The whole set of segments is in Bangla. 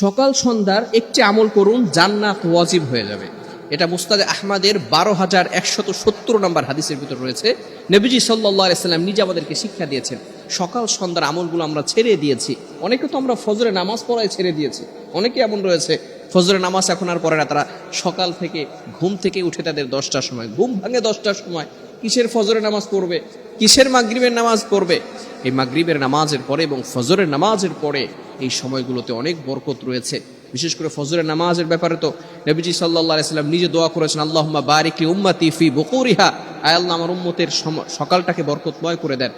সকাল সন্ধ্যার একটি আমল করুন, জান্নাত ওয়াজিব হয়ে যাবে। এটা মুস্তাদে আহমাদের বারো হাজার একশত সত্তর নম্বর হাদিসের ভিতর রয়েছে। নবীজি সাল্লাহ সাল্লাম নিজে আমাদেরকে শিক্ষা দিয়েছেন, সকাল সন্ধ্যার আমলগুলো আমরা ছেড়ে দিয়েছি। অনেকে তো আমরা ফজরে নামাজ পড়ায় ছেড়ে দিয়েছি। অনেকে এমন রয়েছে, ফজরে নামাজ এখন আর পড়ে না, তারা সকাল থেকে ঘুম থেকে উঠে তাদের দশটার সময়, ঘুম ভাঙে দশটার সময়, কিসের ফজরে নামাজ পড়বে? কিসের মাগরিবের নামাজ পড়বে? এই মাগরিবের নামাজের পরে এবং ফজরের নামাজের পরে এই সময়গুলোতে অনেক বরকত রয়েছে। বিশেষ করে ফজরের নামাজের ব্যাপারে তো নবীজি সাল্লাহ সাল্লাম নিজে দোয়া করেছেন, আল্লাহম্মা বারিকি উম্মাতি ফি বকুরিহা। আয় আল্লাহ, আমার উম্মতের সকালটাকে বরকতময় করে দেন।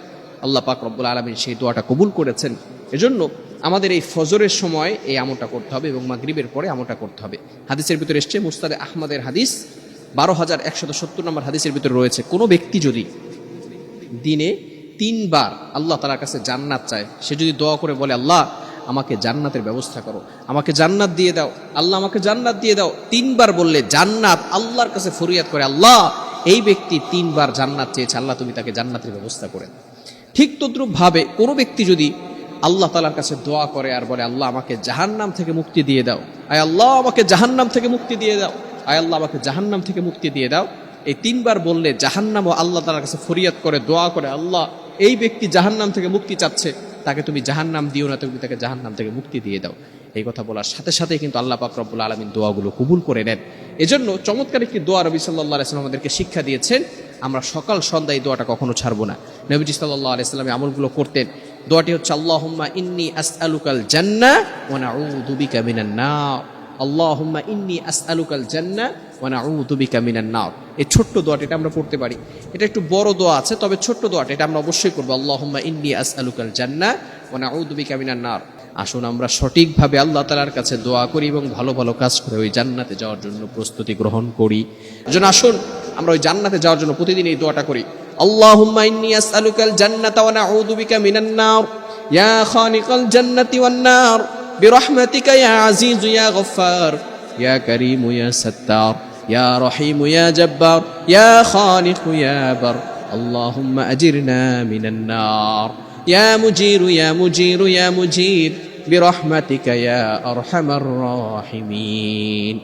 আল্লাহ পাক রব্বুল আলমিন সেই দোয়াটা কবুল করেছেন। এজন্য আমাদের এই ফজরের সময় এই আমলটা করতে হবে এবং মাগরিবের পরে আমলটা করতে হবে। হাদিসের ভিতরে এসছে মুস্তাদে আহমদের হাদিস, বারো হাজার একশত সত্তর নম্বর হাদিসের ভিতরে রয়েছে, কোনো ব্যক্তি যদি দিনে তিনবার আল্লাহ তালার কাছে জান্নাত চায়। সে যদি দোয়া করে বলে, আল্লাহ, আমাকে জান্নাতের ব্যবস্থা করো। আমাকে জান্নাত দিয়ে দাও। আল্লাহ, আমাকে জান্নাত দিয়ে দাও। তিনবার বললে জান্নাত আল্লাহর কাছে ফরিয়াদ করে, আল্লাহ, এই ব্যক্তি তিনবার জান্নাত চেয়েছে। আল্লাহ, তুমি তাকে জান্নাতের ব্যবস্থা করে ঠিক তদ্রুপ ভাবে কোনো ব্যক্তি যদি আল্লাহ তালার কাছে দোয়া করে আর বলে, আল্লাহ, আমাকে জাহান্নাম থেকে মুক্তি দিয়ে দাও। আয় আল্লাহ, আমাকে জাহান্নাম থেকে মুক্তি দিয়ে দাও। আয় আল্লাহ, আমাকে জাহান্নাম থেকে মুক্তি দিয়ে দাও। এই তিনবার বললে জাহান্নাম ও আল্লাহ তালার কাছে ফরিয়াদ করে, দোয়া করে, আল্লাহ এই ব্যক্তি জাহান্নাম থেকে মুক্তি চাচ্ছে, তাকে তুমি জাহান্নাম দিও না, তুমি তাকে জাহান্নাম থেকে মুক্তি দিয়ে দাও। এই কথা বলার সাথে সাথে কিন্তু আল্লাহ পাক রব্বুল আলমিন দোয়াগুলো কবুল করে নেন। এজন্য চমৎকার একটি দোয়া রবি সাল্লাহ আলাইসাল্লাম আমাদেরকে শিক্ষা দিয়েছেন, আমরা সকাল সন্ধ্যা এই দোয়াটা কখনো ছাড়বো না। নবীজি সাল্লাহ আলাইসাল্লাম আমলগুলো করতেন। দোয়াটি হচ্ছে, আল্লাহুম্মা ইন্নি আসআলুকাল জান্নাহ ওয়া নাউযু বিকা মিনান নার। আল্লাহুম্মা ইন্নি আসআলুকাল জান্নাহ ওয়া নাউযু বিকা মিনান নার। এই ছোট্ট দোয়াটা এটা আমরা পড়তে পারি। এটা একটু বড় দোয়া আছে, তবে ছোট্ট দোয়াটা এটা আমরা অবশ্যই করব। আল্লাহুম্মা ইন্নি আসআলুকাল জান্নাহ ওয়া নাউযু বিকা মিনান নার। আসুন আমরা সঠিকভাবে আল্লাহ তালার কাছে দোয়া করি এবং ভালো ভালো কাজ করে ওই জান্নাতে যাওয়ার জন্য প্রস্তুতি গ্রহণ করি। যেন আসুন, আমরা ওই জান্নাতে যাওয়ার জন্য প্রতিদিন এই দোয়াটা করি। আল্লাহুম্মা ইন্নি আসআলুকাল জান্নাতা ওয়া নাউযু বিকা মিনান নার। ইয়া খানিকাল জান্নাতি ওয়ান নার। برحمتك يا عزيز يا غفار يا كريم يا ستار يا رحيم يا جبار يا خالق يا بر. اللهم أجرنا من النار. يا مجير يا مجير يا مجير برحمتك يا أرحم الراحمين.